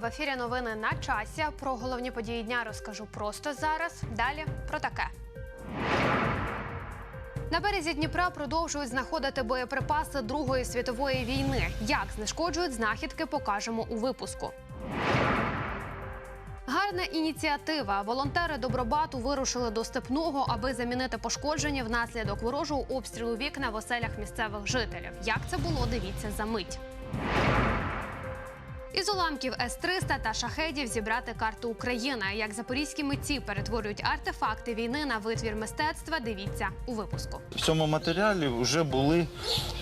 в ефірі новини на часі. Про головні події дня розкажу просто зараз. Далі про таке. На березі Дніпра продовжують знаходити боєприпаси Другої світової війни. Як знешкоджують знахідки, покажемо у випуску. Гарна ініціатива. Волонтери Добробату вирушили до степного, аби замінити пошкоджені внаслідок ворожого обстрілу вікна в оселях місцевих жителів. Як це було, дивіться за мить. Із уламків С-300 та шахедів зібрати карту України. Як запорізькі митці перетворюють артефакти війни на витвір мистецтва. Дивіться у випуску. В цьому матеріалі вже були,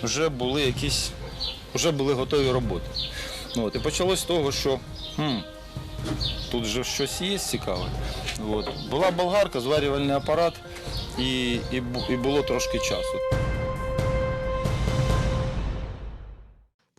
вже були якісь, вже були готові роботи. Ну, от, і почалось з того, що хм, тут же щось є цікаве. От. Була болгарка, зварювальний апарат, і, і, і було трошки часу.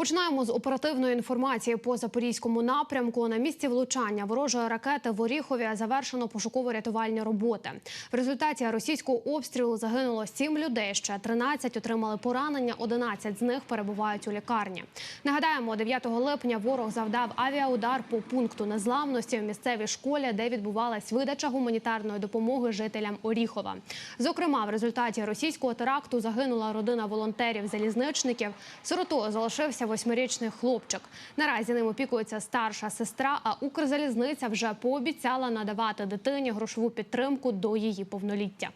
Починаємо з оперативної інформації по запорізькому напрямку. На місці влучання ворожої ракети в Оріхові завершено пошуково-рятувальні роботи. В результаті російського обстрілу загинуло 7 людей. Ще 13 отримали поранення. 11 з них перебувають у лікарні. Нагадаємо, 9 липня ворог завдав авіаудар по пункту незламності в місцевій школі, де відбувалась видача гуманітарної допомоги жителям Оріхова. Зокрема, в результаті російського теракту загинула родина волонтерів-залізничників. Сиротою залишився восьмирічний хлопчик. Наразі ним опікується старша сестра. А Укрзалізниця вже пообіцяла надавати дитині грошову підтримку до її повноліття.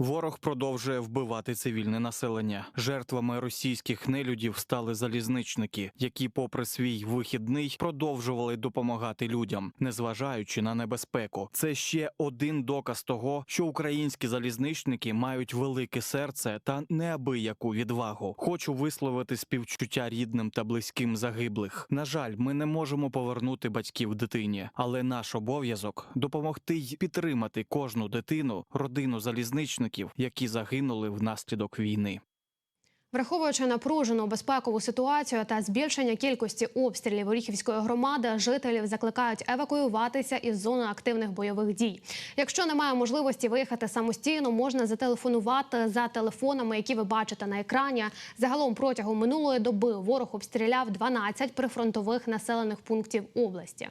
Ворог продовжує вбивати цивільне населення. Жертвами російських нелюдів стали залізничники, які, попри свій вихідний, продовжували допомагати людям, незважаючи на небезпеку. Це ще один доказ того, що українські залізничники мають велике серце та неабияку відвагу. Хочу висловити співчуття рідним та близьким загиблих. На жаль, ми не можемо повернути батьків дитині, але наш обов'язок допомогти й підтримати кожну дитину, родину залізничників, які загинули внаслідок війни. Враховуючи напружену безпекову ситуацію та збільшення кількості обстрілів Оріхівської громади, жителів закликають евакуюватися із зони активних бойових дій. Якщо немає можливості виїхати самостійно, можна зателефонувати за телефонами, які ви бачите на екрані. Загалом протягом минулої доби ворог обстріляв 12 прифронтових населених пунктів області.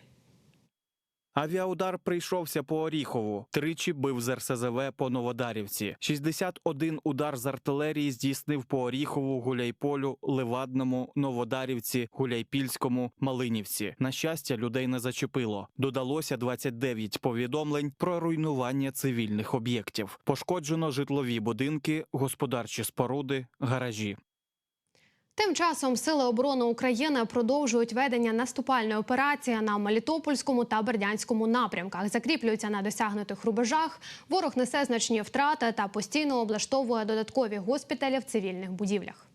Авіаудар прийшовся по Оріхову. Тричі бив з РСЗВ по Новодарівці. 61 удар з артилерії здійснив по Оріхову, Гуляйполю, Левадному, Новодарівці, Гуляйпільському, Малинівці. На щастя, людей не зачепило. Додалося 29 повідомлень про руйнування цивільних об'єктів. Пошкоджено житлові будинки, господарчі споруди, гаражі. Тим часом Сили оборони України продовжують ведення наступальної операції на Мелітопольському та Бердянському напрямках. Закріплюються на досягнутих рубежах. Ворог несе значні втрати та постійно облаштовує додаткові госпіталі в цивільних будівлях.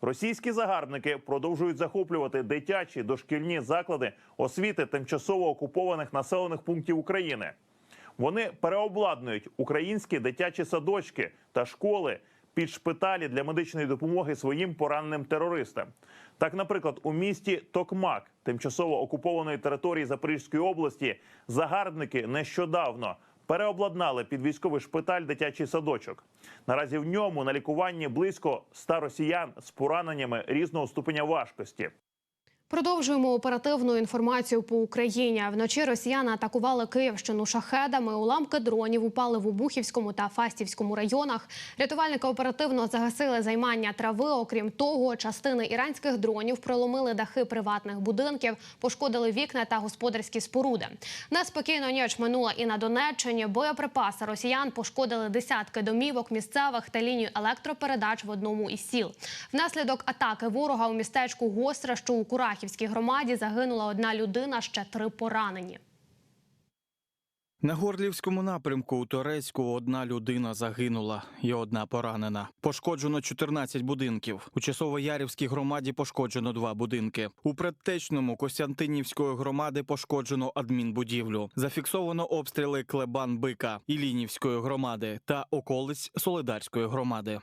Російські загарбники продовжують захоплювати дитячі дошкільні заклади освіти тимчасово окупованих населених пунктів України. Вони переобладнують українські дитячі садочки та школи під шпиталі для медичної допомоги своїм пораненим терористам. Так, наприклад, у місті Токмак, тимчасово окупованої території Запорізької області, загарбники нещодавно переобладнали під військовий шпиталь дитячий садочок. Наразі в ньому на лікуванні близько 100 росіян з пораненнями різного ступеня важкості. Продовжуємо оперативну інформацію по Україні. Вночі росіяни атакували Київщину шахедами. Уламки дронів упали в Обухівському та Фастівському районах. Рятувальники оперативно загасили займання трави. Окрім того, частини іранських дронів проломили дахи приватних будинків, пошкодили вікна та господарські споруди. Неспокійно ніч минула і на Донеччині. Боєприпаси росіян пошкодили десятки домівок місцевих та лінію електропередач в одному із сіл. Внаслідок атаки ворога у містечку Гостра, що у Курахівській громаді, загинула одна людина, ще три поранені. На Горлівському напрямку у Торецьку одна людина загинула і одна поранена. Пошкоджено 14 будинків. У Часово-Ярівській громаді пошкоджено два будинки. У предтечному Костянтинівської громади пошкоджено адмінбудівлю. Зафіксовано обстріли Клебан Бика Ілінівської громади та околиць Солидарської громади.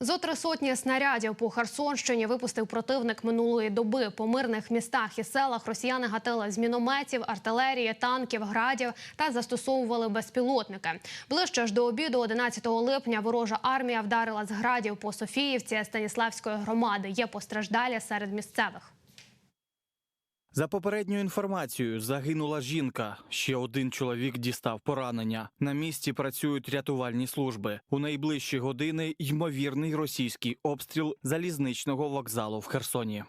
Зо три сотні снарядів по Херсонщині випустив противник минулої доби. По мирних містах і селах росіяни гатили з мінометів, артилерії, танків, градів та застосовували безпілотники. Ближче ж до обіду, 11 липня, ворожа армія вдарила з градів по Софіївці Станіславської громади. Є постраждалі серед місцевих. За попередньою інформацією, загинула жінка. Ще один чоловік дістав поранення. На місці працюють рятувальні служби. У найближчі години ймовірний російський обстріл залізничного вокзалу в Херсоні.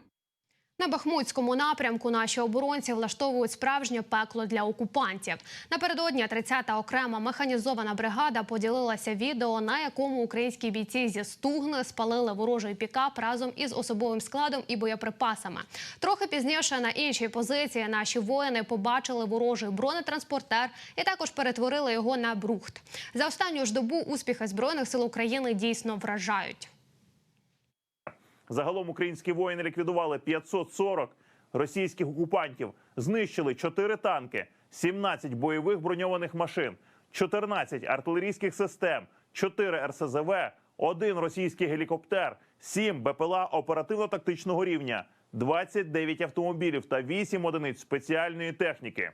На Бахмутському напрямку наші оборонці влаштовують справжнє пекло для окупантів. Напередодні 30-та окрема механізована бригада поділилася відео, на якому українські бійці зі стугни спалили ворожий пікап разом із особовим складом і боєприпасами. Трохи пізніше на іншій позиції наші воїни побачили ворожий бронетранспортер і також перетворили його на брухт. За останню ж добу успіхи збройних сил України дійсно вражають. Загалом українські воїни ліквідували 540 російських окупантів, знищили 4 танки, 17 бойових броньованих машин, 14 артилерійських систем, 4 РСЗВ, 1 російський гелікоптер, 7 БПЛА оперативно-тактичного рівня, 29 автомобілів та 8 одиниць спеціальної техніки.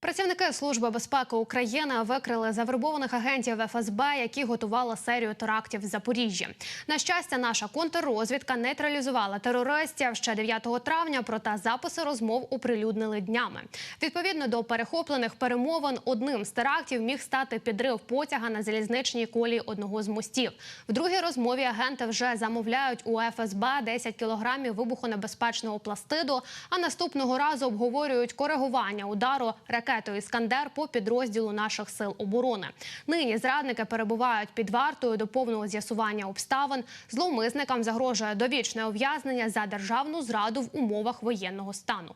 Працівники Служби безпеки України викрили завербованих агентів ФСБ, які готували серію терактів в Запоріжжі. На щастя, наша контррозвідка нейтралізувала терористів ще 9 травня, проте записи розмов оприлюднили днями. Відповідно до перехоплених перемовин, одним з терактів міг стати підрив потяга на залізничній колії одного з мостів. В другій розмові агенти вже замовляють у ФСБ 10 кілограмів вибухонебезпечного пластиду. А наступного разу обговорюють коригування удару ракетою Іскандер по підрозділу наших сил оборони. Нині зрадники перебувають під вартою до повного з'ясування обставин. Зловмисникам загрожує довічне ув'язнення за державну зраду в умовах воєнного стану.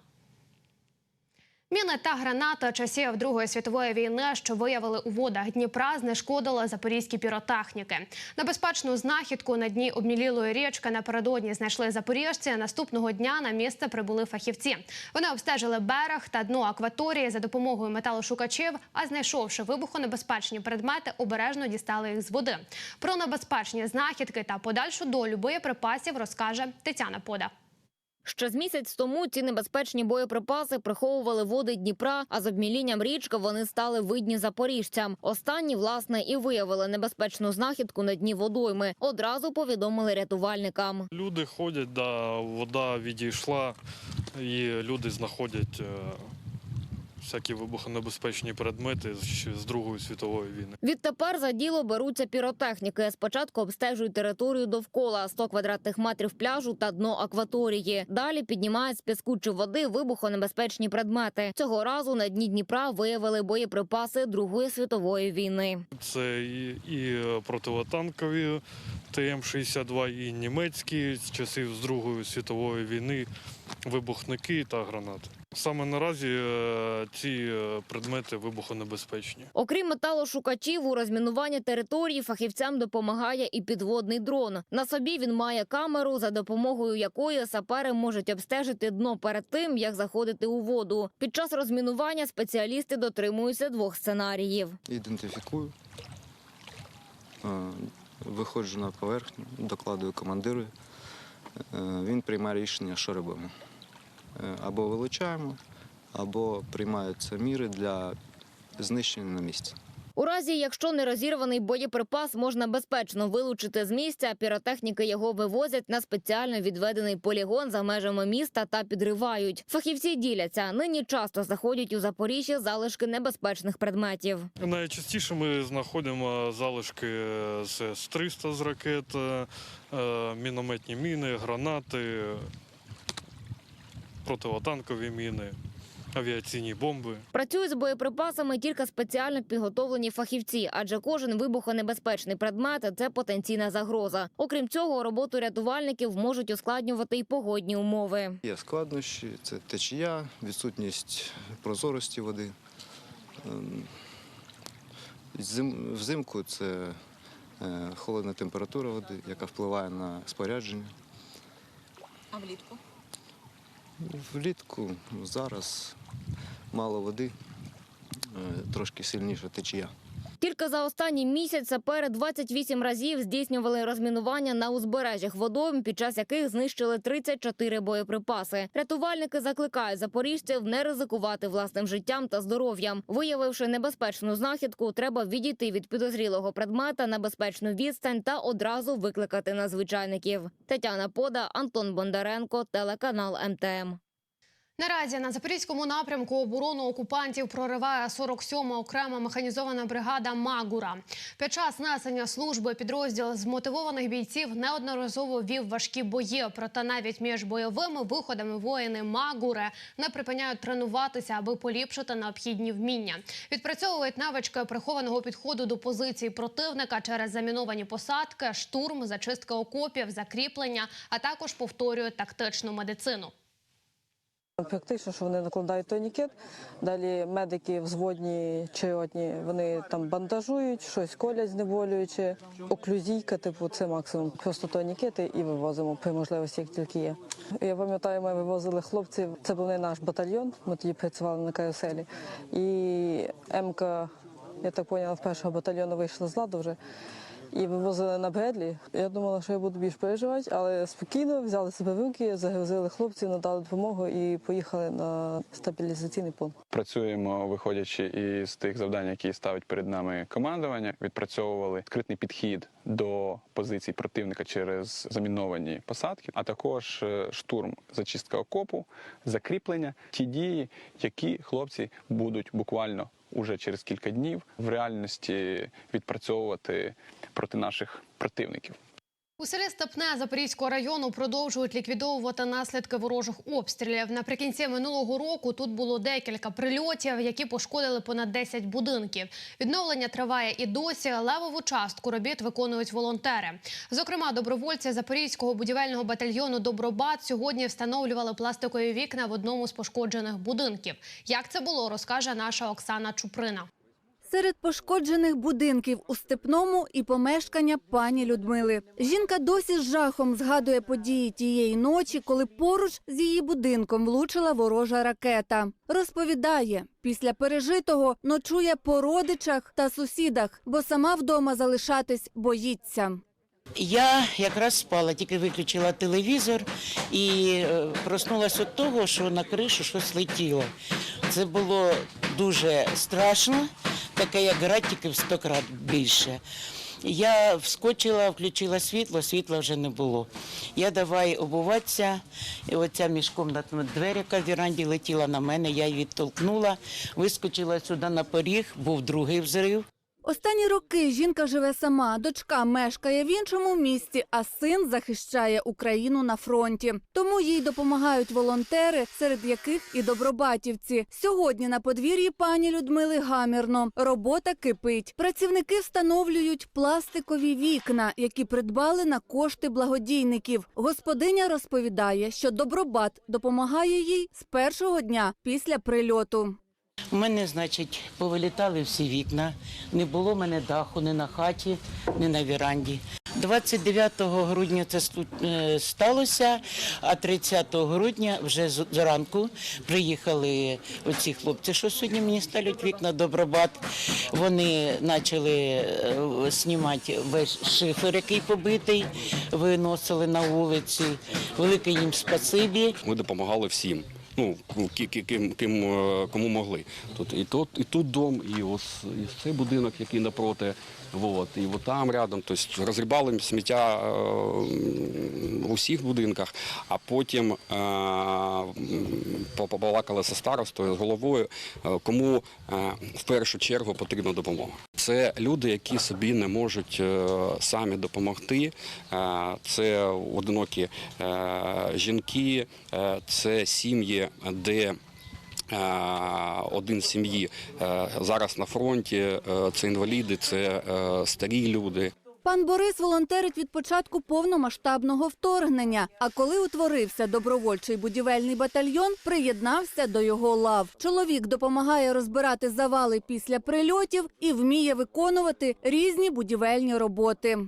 Міни та гранати часів Другої світової війни, що виявили у водах Дніпра, знешкодили запорізькі піротехніки. Небезпечну знахідку на дні обмілілої річки напередодні знайшли запоріжці. Наступного дня на місце прибули фахівці. Вони обстежили берег та дно акваторії за допомогою металошукачів. А знайшовши вибухонебезпечні предмети, обережно дістали їх з води. Про небезпечні знахідки та подальшу долю боєприпасів розкаже Тетяна Пода. Ще з місяць тому ці небезпечні боєприпаси приховували води Дніпра, а з обмілінням річки вони стали видні запоріжцям. Останні, власне, і виявили небезпечну знахідку на дні водойми. Одразу повідомили рятувальникам. Люди ходять, да, вода відійшла, і люди знаходять е, всякі вибухонебезпечні предмети з- Другої світової війни. Відтепер за діло беруться піротехніки. Спочатку обстежують територію довкола 100 квадратних метрів пляжу та дно акваторії. Далі піднімають з піску чи води вибухонебезпечні предмети. Цього разу на дні Дніпра виявили боєприпаси Другої світової війни. Це і, і противотанкові ТМ-62, і німецькі з часів з Другої світової війни вибухники та гранати. Саме наразі е, ці е, предмети вибухонебезпечні. Окрім металошукачів, у розмінуванні території фахівцям допомагає і підводний дрон. На собі він має камеру, за допомогою якої сапери можуть обстежити дно перед тим, як заходити у воду. Під час розмінування спеціалісти дотримуються двох сценаріїв. Ідентифікую, е, виходжу на поверхню, докладую командиру. Він приймає рішення, що робимо. Е, Або вилучаємо, або приймаються міри для знищення на місці. У разі, якщо нерозірваний боєприпас можна безпечно вилучити з місця, піротехніки його вивозять на спеціально відведений полігон за межами міста та підривають. Фахівці діляться. Нині часто заходять у Запоріжжя залишки небезпечних предметів. Найчастіше ми знаходимо залишки з С-300 з ракет, е, мінометні міни, гранати, противотанкові міни, авіаційні бомби. Працюють з боєприпасами тільки спеціально підготовлені фахівці, адже кожен вибухонебезпечний предмет це потенційна загроза. Окрім цього, роботу рятувальників можуть ускладнювати й погодні умови. Є складнощі, це течія, відсутність прозорості води. Ем, зим- Взимку це е, холодна температура води, яка впливає на спорядження. А влітку? Влітку зараз мало води, е, трошки сильніша течія. Тільки за останній місяць сапери 28 разів здійснювали розмінування на узбережжях водойм, під час яких знищили 34 боєприпаси. Рятувальники закликають запоріжців не ризикувати власним життям та здоров'ям. Виявивши небезпечну знахідку, треба відійти від підозрілого предмета на безпечну відстань та одразу викликати надзвичайників. Тетяна Пода, Антон Бондаренко, телеканал МТМ. Наразі на запорізькому напрямку оборону окупантів прориває 47-ма окрема механізована бригада Магура. Під час несення служби підрозділ з мотивованих бійців неодноразово вів важкі бої. Проте навіть між бойовими виходами воїни Магури не припиняють тренуватися, аби поліпшити необхідні вміння. Відпрацьовують навички прихованого підходу до позицій противника через заміновані посадки, штурм, зачистка окопів, закріплення, а також повторюють тактичну медицину. Фактично, що вони накладають тонікет, далі медики взводні чи одні, вони там бандажують, щось колять знеболюючи, оклюзійка, типу, це максимум. Просто тонікети і вивозимо при можливості, як тільки є. Я пам'ятаю, ми вивозили хлопців, це був не наш батальйон, ми тоді працювали на каруселі. І МК, я так поняла, в першого батальйону вийшла з ладу вже. І вивозили на Бредлі. Я думала, що я буду більш переживати, але спокійно взяли себе в руки, загрузили хлопців, надали допомогу і поїхали на стабілізаційний пункт. Працюємо, виходячи із тих завдань, які ставить перед нами командування. Відпрацьовували скритний підхід до позицій противника через заміновані посадки, а також е, штурм, зачистка окопу, закріплення, ті дії, які хлопці будуть буквально уже через кілька днів в реальності відпрацьовувати проти наших противників. У селі Степне Запорізького району продовжують ліквідовувати наслідки ворожих обстрілів. Наприкінці минулого року тут було декілька прильотів, які пошкодили понад 10 будинків. Відновлення триває і досі. Левову частку робіт виконують волонтери. Зокрема, добровольці Запорізького будівельного батальйону Добробат сьогодні встановлювали пластикові вікна в одному з пошкоджених будинків. Як це було, розкаже наша Оксана Чуприна. Серед пошкоджених будинків у Степному і помешкання пані Людмили. Жінка досі з жахом згадує події тієї ночі, коли поруч з її будинком влучила ворожа ракета. Розповідає, після пережитого ночує по родичах та сусідах, бо сама вдома залишатись боїться. Я якраз спала, тільки виключила телевізор і е, проснулася від того, що на кришу щось летіло. Це було дуже страшно, таке як град, тільки в сто крат більше. Я вскочила, включила світло, світла вже не було. Я давай обуватися, і оця міжкомнатна двері, яка в віранді летіла на мене, я її відтолкнула, вискочила сюди на поріг, був другий взрив. Останні роки жінка живе сама, дочка мешкає в іншому місті, а син захищає Україну на фронті. Тому їй допомагають волонтери, серед яких і добробатівці. Сьогодні на подвір'ї пані Людмили гамірно. Робота кипить. Працівники встановлюють пластикові вікна, які придбали на кошти благодійників. Господиня розповідає, що добробат допомагає їй з першого дня після прильоту. У мене, значить, повилітали всі вікна. Не було в мене даху ні на хаті, ні на віранді. 29 грудня це е, сталося, а 30 грудня вже зранку приїхали оці хлопці, що сьогодні мені ставлять вікна Добробат. Вони почали е, знімати весь шифер, який побитий, виносили на вулиці. Велике їм спасибі. Ми допомагали всім. Ну, ки- ким, ким, е, кому могли. Тут і тут, і тут дом, і ось і цей будинок, який напроти, вот, і от там рядом. Тобто розгрібали сміття е, у всіх будинках, а потім е, побалакали зі старостою, з головою, е, кому в першу чергу потрібна допомога. Це люди, які собі не можуть самі допомогти. Це одинокі жінки, це сім'ї, де один з сім'ї е, зараз на фронті, е, це інваліди, це е, старі люди. Пан Борис волонтерить від початку повномасштабного вторгнення. А коли утворився добровольчий будівельний батальйон, приєднався до його лав. Чоловік допомагає розбирати завали після прильотів і вміє виконувати різні будівельні роботи.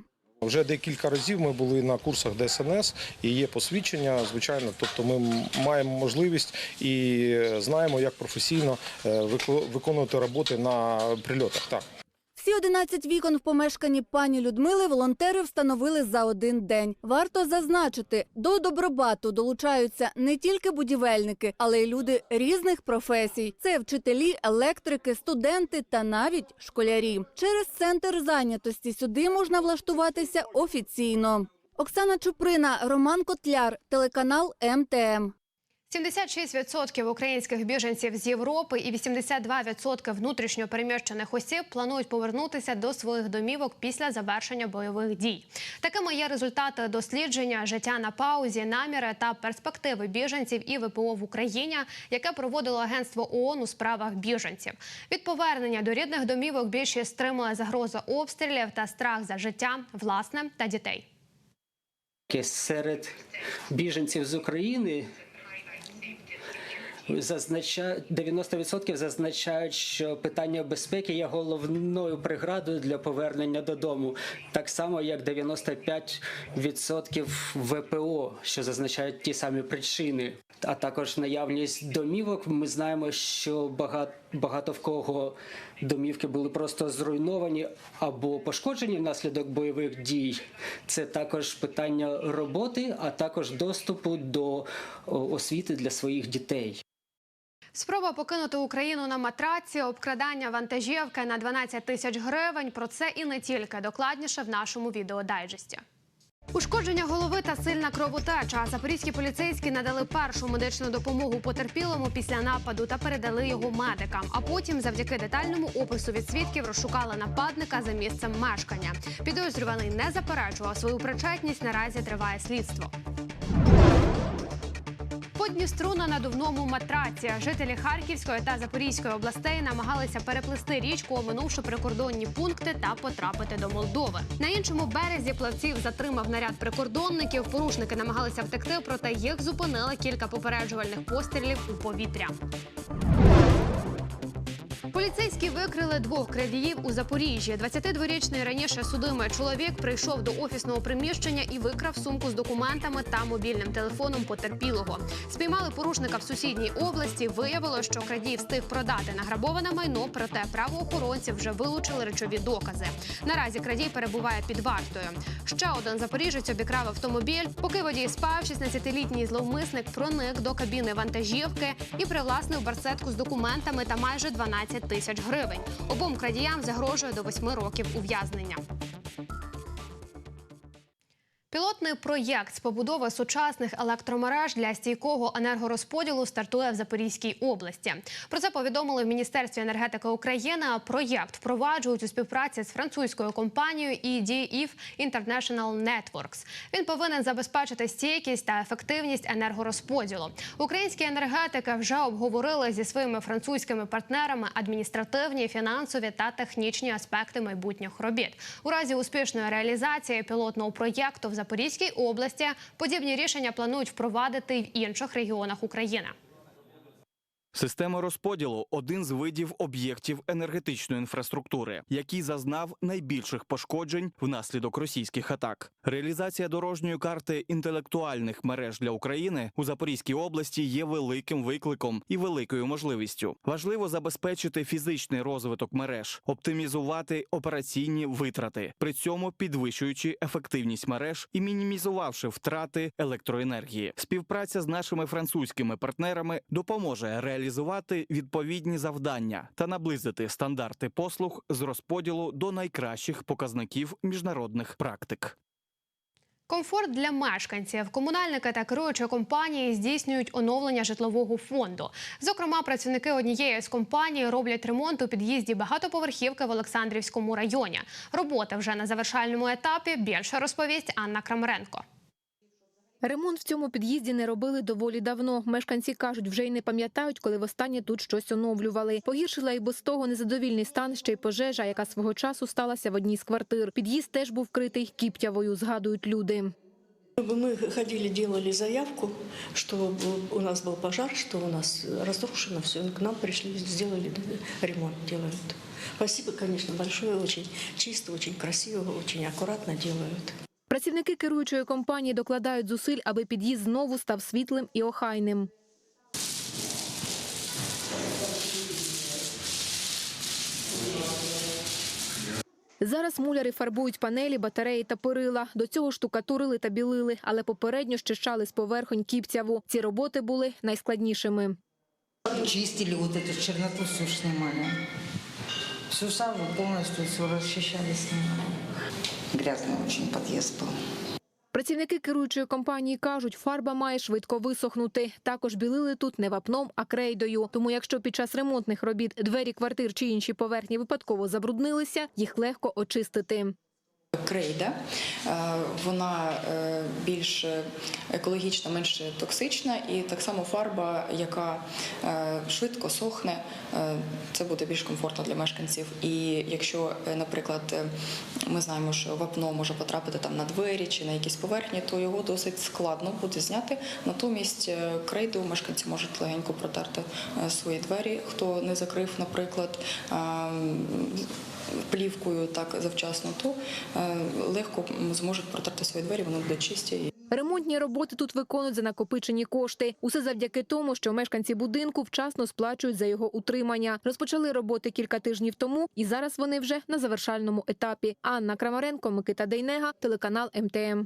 Вже декілька разів ми були на курсах ДСНС і є посвідчення, звичайно. Тобто ми маємо можливість і знаємо, як професійно е, виконувати роботи на прильотах. Так. Всі 11 вікон в помешканні пані Людмили волонтери встановили за один день. Варто зазначити, до добробату долучаються не тільки будівельники, але й люди різних професій. Це вчителі, електрики, студенти та навіть школярі. Через центр зайнятості сюди можна влаштуватися офіційно. Оксана Чуприна, Роман Котляр, телеканал МТМ. 76% українських біженців з Європи і 82% внутрішньо переміщених осіб планують повернутися до своїх домівок після завершення бойових дій. Такими є результати дослідження життя на паузі, наміри та перспективи біженців і ВПО в Україні, яке проводило агентство ООН у справах біженців. Від повернення до рідних домівок більшість стримали загрозу обстрілів та страх за життя власне та дітей. Серед біженців з України зазнача 90% зазначають, що питання безпеки є головною преградою для повернення додому, так само як 95% ВПО, що зазначають ті самі причини. А також наявність домівок. Ми знаємо, що багато, багато в кого домівки були просто зруйновані або пошкоджені внаслідок бойових дій. Це також питання роботи, а також доступу до освіти для своїх дітей. Спроба покинути Україну на матраці, обкрадання вантажівки на 12 тисяч гривень. Про це і не тільки докладніше в нашому відеодайджесті. Ушкодження голови та сильна кровотеча. Запорізькі поліцейські надали першу медичну допомогу потерпілому після нападу та передали його медикам. А потім, завдяки детальному опису від свідків, розшукали нападника за місцем мешкання. Підозрюваний не заперечував свою причетність. Наразі триває слідство. По струна на дувному матраці жителі Харківської та Запорізької областей намагалися переплисти річку, оминувши прикордонні пункти та потрапити до Молдови. На іншому березі плавців затримав наряд прикордонників. Порушники намагалися втекти, проте їх зупинили кілька попереджувальних пострілів у повітря. Поліцейські викрили двох крадіїв у Запоріжжі. 22-річний раніше судимий чоловік прийшов до офісного приміщення і викрав сумку з документами та мобільним телефоном потерпілого. Спіймали порушника в сусідній області. Виявило, що крадій встиг продати награбоване майно, проте правоохоронці вже вилучили речові докази. Наразі крадій перебуває під вартою. Ще один запоріжець обікрав автомобіль. Поки водій спав, 16-літній зловмисник проник до кабіни вантажівки і привласнив барсетку з документами та майже 12 тисяч гривень. Обом крадіям загрожує до 8 років ув'язнення. Пілотний проєкт з побудови сучасних електромереж для стійкого енергорозподілу стартує в Запорізькій області. Про це повідомили в Міністерстві енергетики України. Проєкт впроваджують у співпраці з французькою компанією EDF International Networks. Він повинен забезпечити стійкість та ефективність енергорозподілу. Українські енергетики вже обговорили зі своїми французькими партнерами адміністративні, фінансові та технічні аспекти майбутніх робіт. У разі успішної реалізації пілотного проєкту в Запорізькій області подібні рішення планують впровадити в інших регіонах України. Система розподілу один з видів об'єктів енергетичної інфраструктури, який зазнав найбільших пошкоджень внаслідок російських атак. Реалізація дорожньої карти інтелектуальних мереж для України у Запорізькій області є великим викликом і великою можливістю. Важливо забезпечити фізичний розвиток мереж, оптимізувати операційні витрати, при цьому підвищуючи ефективність мереж і мінімізувавши втрати електроенергії. Співпраця з нашими французькими партнерами допоможе реалізувати відповідні завдання та наблизити стандарти послуг з розподілу до найкращих показників міжнародних практик. Комфорт для мешканців. Комунальники та керуючі компанії здійснюють оновлення житлового фонду. Зокрема, працівники однієї з компаній роблять ремонт у під'їзді багатоповерхівки в Олександрівському районі. Роботи вже на завершальному етапі. Більше розповість Анна Крамаренко. Ремонт в цьому під'їзді не робили доволі давно. Мешканці кажуть, вже й не пам'ятають, коли востаннє тут щось оновлювали. Погіршила і без того незадовільний стан ще й пожежа, яка свого часу сталася в одній з квартир. Під'їзд теж був вкритий кіптявою, згадують люди. Мы ходили, делали заявку, что у нас был пожар, что у нас разрушено все. К нам пришли, сделали ремонт, делают. Спасибо, конечно, большое, очень чисто, очень красиво, очень аккуратно делают. Працівники керуючої компанії докладають зусиль, аби під'їзд знову став світлим і охайним. Зараз муляри фарбують панелі, батареї та перила. До цього штукатурили та білили, але попередньо щищали з поверхонь кіпцяву. Ці роботи були найскладнішими. Чистили вот эту черноту, все снимали. Всю сажу полностью все расчищали, снимали Грязный очень подъезд был. Працівники керуючої компанії кажуть, фарба має швидко висохнути. Також білили тут не вапном, а крейдою. Тому, якщо під час ремонтних робіт двері квартир чи інші поверхні випадково забруднилися, їх легко очистити. Крейда, е, вона е, більш екологічна, менш токсична, і так само фарба, яка е, швидко сохне, це буде більш комфортно для мешканців. І якщо, наприклад, ми знаємо, що вапно може потрапити там на двері чи на якісь поверхні, то його досить складно буде зняти. Натомість крейду мешканці можуть легенько протерти свої двері, хто не закрив, наприклад. Плівкою так завчасно, то е, легко зможуть протерти свої двері, вони будуть чисті. Ремонтні роботи тут виконують за накопичені кошти. Усе завдяки тому, що мешканці будинку вчасно сплачують за його утримання. Розпочали роботи кілька тижнів тому, і зараз вони вже на завершальному етапі. Анна Крамаренко, Микита Дейнега, телеканал МТМ.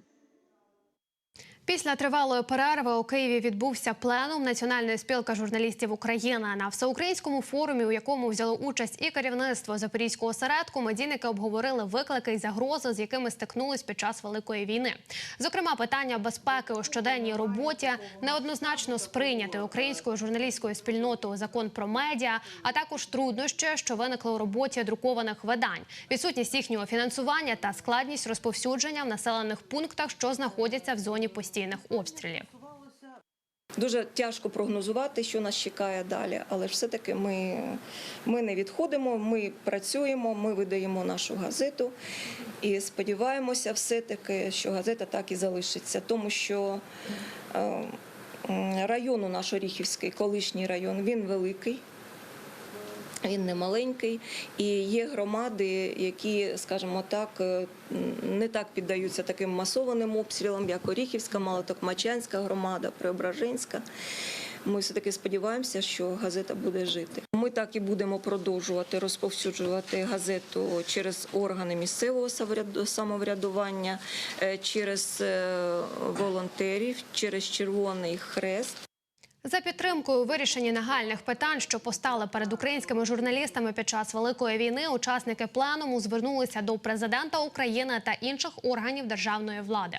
Після тривалої перерви у Києві відбувся пленум Національної спілки журналістів України на всеукраїнському форумі, у якому взяло участь і керівництво Запорізького осередку. Медійники обговорили виклики і загрози, з якими стикнулись під час великої війни. Зокрема, питання безпеки у щоденній роботі, неоднозначно сприйняти українською журналістською спільнотою закон про медіа, а також труднощі, що виникли у роботі друкованих видань, відсутність їхнього фінансування та складність розповсюдження в населених пунктах, що знаходяться в зоні постійних обстрілів. Дуже тяжко прогнозувати, що нас чекає далі, але все-таки ми, ми не відходимо, ми працюємо, ми видаємо нашу газету і сподіваємося, все-таки, що газета так і залишиться, тому що е, район наш Оріхівський, колишній район, він великий. Він не маленький, і є громади, які, скажімо так, е, не так піддаються таким масованим обстрілам, як Оріхівська, Малотокмачанська громада, Преображенська. Ми все-таки сподіваємося, що газета буде жити. Ми так і будемо продовжувати розповсюджувати газету через органи місцевого самоврядування, е, через е, волонтерів, через Червоний Хрест. За підтримкою вирішення нагальних питань, що постали перед українськими журналістами під час великої війни, учасники пленуму звернулися до президента України та інших органів державної влади.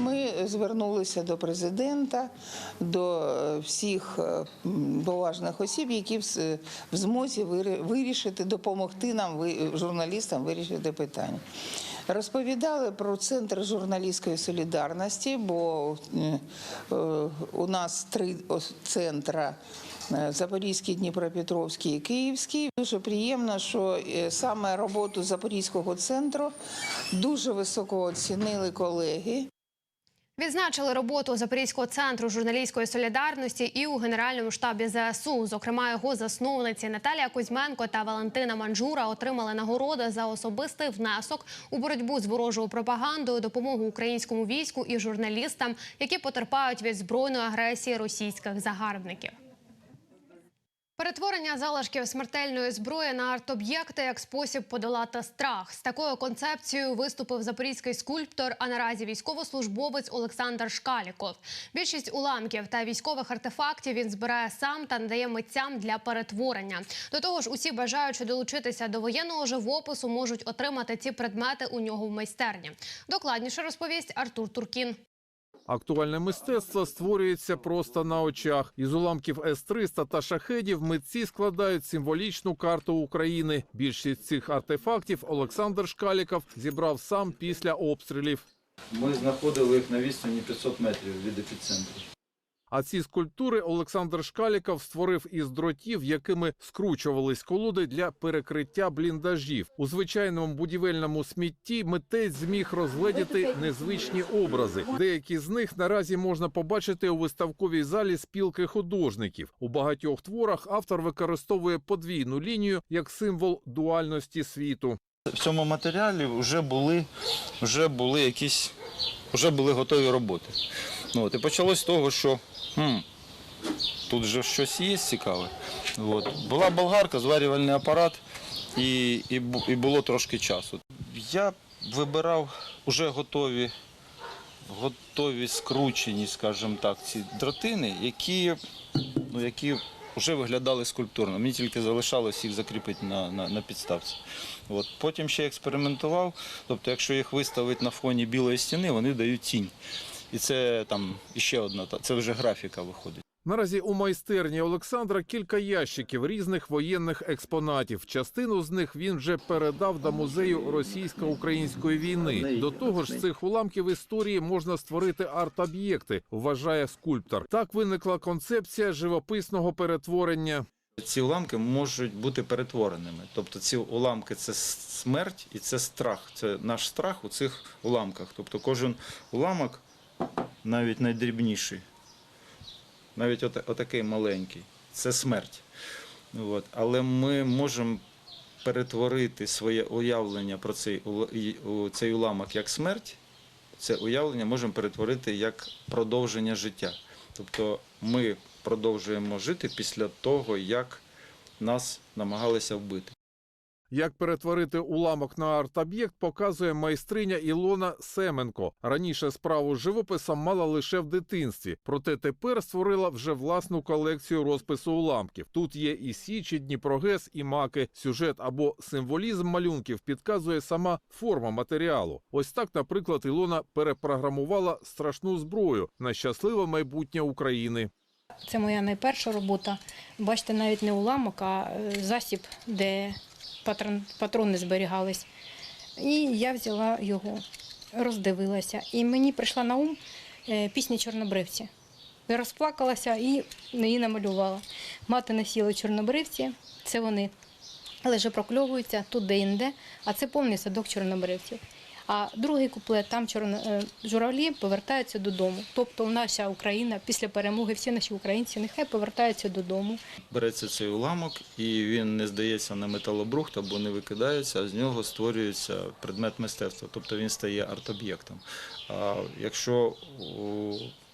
Ми звернулися до президента, до е, всіх е, поважних осіб, які в змозі вирішити, допомогти нам, журналістам, вирішити питання. Розповідали про центр журналістської солідарності, бо е, у нас три е, Запорізький, Дніпропетровський і Київський. Дуже приємно, що саме роботу Запорізького центру дуже високо оцінили колеги. Відзначили роботу Запорізького центру журналістської солідарності і у Генеральному штабі ЗСУ. Зокрема, його засновниці Наталія Кузьменко та Валентина Манжура отримали нагороди за особистий внесок у боротьбу з ворожою пропагандою, допомогу українському війську і журналістам, які потерпають від збройної агресії російських загарбників. Перетворення залишків смертельної зброї на арт-об'єкти як спосіб подолати страх. З такою концепцією виступив запорізький скульптор, а наразі військовослужбовець Олександр Шкаліков. Більшість уламків та військових артефактів він збирає сам та надає митцям для перетворення. До того ж, усі бажаючи долучитися до воєнного живопису, можуть отримати ці предмети у нього в майстерні. Докладніше розповість Артур Туркін. Актуальне мистецтво створюється просто на очах. Із уламків С-300 та шахедів митці складають символічну карту України. Більшість цих артефактів Олександр Шкаліков зібрав сам після обстрілів. Ми знаходили їх на відстані 500 метрів від епіцентру. А ці скульптури Олександр Шкаліков створив із дротів, якими скручувались колоди для перекриття бліндажів. У звичайному будівельному смітті митець зміг розгледіти незвичні образи. Деякі з них наразі можна побачити у виставковій залі спілки художників. У багатьох творах автор використовує подвійну лінію як символ дуальності світу. В цьому матеріалі вже були, вже були якісь, вже були готові роботи. От, і почалось з того, що хм, тут же щось є цікаве. От. Була болгарка, зварювальний апарат, і, і, і було трошки часу. Я вибирав вже готові, готові скручені, скажімо так, ці дротини, які, ну, які вже виглядали скульптурно. Мені тільки залишалось їх закріпити на, на, на підставці. От. Потім ще експериментував. Тобто, якщо їх виставити на фоні білої стіни, вони дають тінь. І це там іще одна, та- це вже графіка виходить. Наразі у майстерні Олександра кілька ящиків різних воєнних експонатів. Частину з них він вже передав до музею російсько-української війни. До того ж, з цих уламків історії можна створити арт-об'єкти, вважає скульптор. Так виникла концепція живописного перетворення. Ці уламки можуть бути перетвореними. Тобто ці уламки це смерть і це страх. Це наш страх у цих уламках. Тобто кожен уламок, навіть найдрібніший, навіть ота- отакий маленький, це смерть. От. Але ми можемо перетворити своє уявлення про цей, цей уламок як смерть. Це уявлення можемо перетворити як продовження життя. Тобто ми продовжуємо жити після того, як нас намагалися вбити. Як перетворити уламок на арт-об'єкт, показує майстриня Ілона Семенко. Раніше справу з живописом мала лише в дитинстві, проте тепер створила вже власну колекцію розпису уламків. Тут є і січі, Дніпрогес, і маки. Сюжет або символізм малюнків підказує сама форма матеріалу. Ось так, наприклад, Ілона перепрограмувала страшну зброю на щасливе майбутнє України. Це моя найперша робота. Бачите, навіть не уламок, а е, засіб, де патрон, патрони зберігались. І я взяла його, роздивилася. І мені прийшла на ум е, пісня Чорнобривці. Я розплакалася і її намалювала. Мати носіла чорнобривці, це вони. Але вже прокльовуються тут де-інде, а це повний садок чорнобривців. А другий куплет там чорно... е, журавлі повертаються додому. Тобто наша Україна після перемоги, всі наші українці нехай повертаються додому. Береться цей уламок, і він не здається на металобрухт або не викидається, а з нього створюється предмет мистецтва, тобто він стає арт-об'єктом. А якщо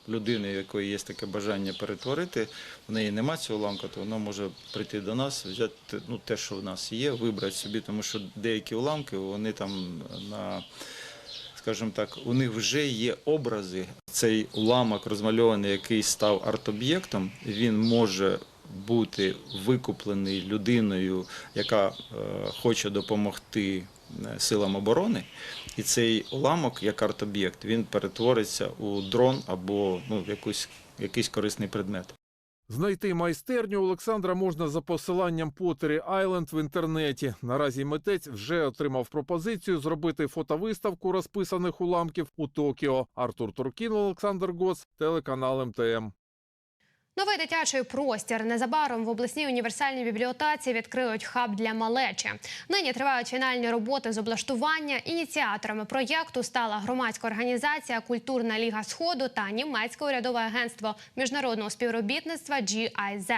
людини, якої є таке бажання перетворити, в неї нема цього уламка, то вона може прийти до нас, взяти ну, те, що в нас є, вибрати собі, тому що деякі уламки вони там на скажімо так, у них вже є образи. Цей уламок розмальований, який став арт-об'єктом, він може бути викуплений людиною, яка е, хоче допомогти силам оборони. І цей уламок, як арт-об'єкт, він перетвориться у дрон або ну, якусь, якийсь корисний предмет. Знайти майстерню Олександра можна за посиланням Pottery Island в інтернеті. Наразі митець вже отримав пропозицію зробити фотовиставку розписаних уламків у Токіо. Артур Туркін, Олександр Гоц, телеканал МТМ. Новий дитячий простір незабаром в обласній універсальній бібліотеці відкриють хаб для малечі. Нині тривають фінальні роботи з облаштування. Ініціаторами проєкту стала громадська організація Культурна ліга Сходу та німецьке урядове агентство міжнародного співробітництва GIZ.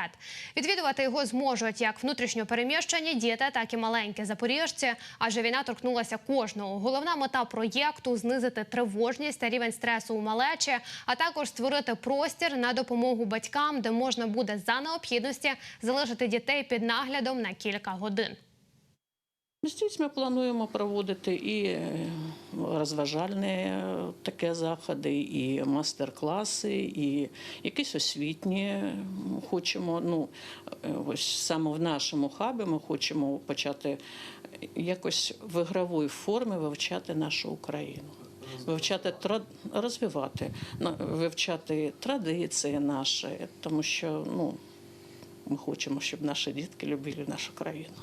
Відвідувати його зможуть як внутрішньо переміщені діти, так і маленькі запоріжці. Адже війна торкнулася кожного. Головна мета проєкту знизити тривожність та рівень стресу у малечі, а також створити простір на допомогу батькам, де можна буде за необхідності залишити дітей під наглядом на кілька годин. Здесь ми плануємо проводити і е, розважальні е, такі заходи, і мастер-класи, і якісь освітні хочемо. Ну е, ось саме в нашому хабі ми хочемо почати якось в ігровій формі вивчати нашу Україну. Вивчати розвивати, вивчати традиції наші, тому що ну, ми хочемо, щоб наші дітки любили нашу країну.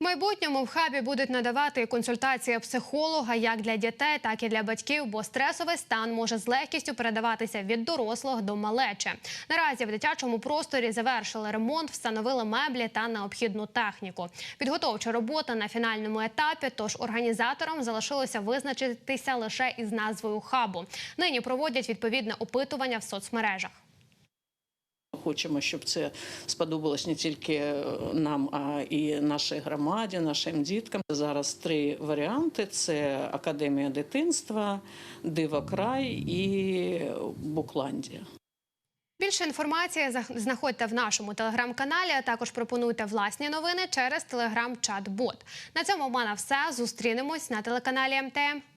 В майбутньому в хабі будуть надавати консультації психолога як для дітей, так і для батьків, бо стресовий стан може з легкістю передаватися від дорослих до малечі. Наразі в дитячому просторі завершили ремонт, встановили меблі та необхідну техніку. Підготовча робота на фінальному етапі. Тож організаторам залишилося визначитися лише із назвою хабу. Нині проводять відповідне опитування в соцмережах. Хочемо, щоб це сподобалось не тільки е, нам, а і нашій громаді, нашим діткам. Зараз три варіанти: це академія дитинства, Дивокрай і Букландія. Більше інформації знаходьте в нашому телеграм-каналі. А також пропонуйте власні новини через телеграм-чат-бот. На цьому в мене все. Зустрінемось на телеканалі МТМ.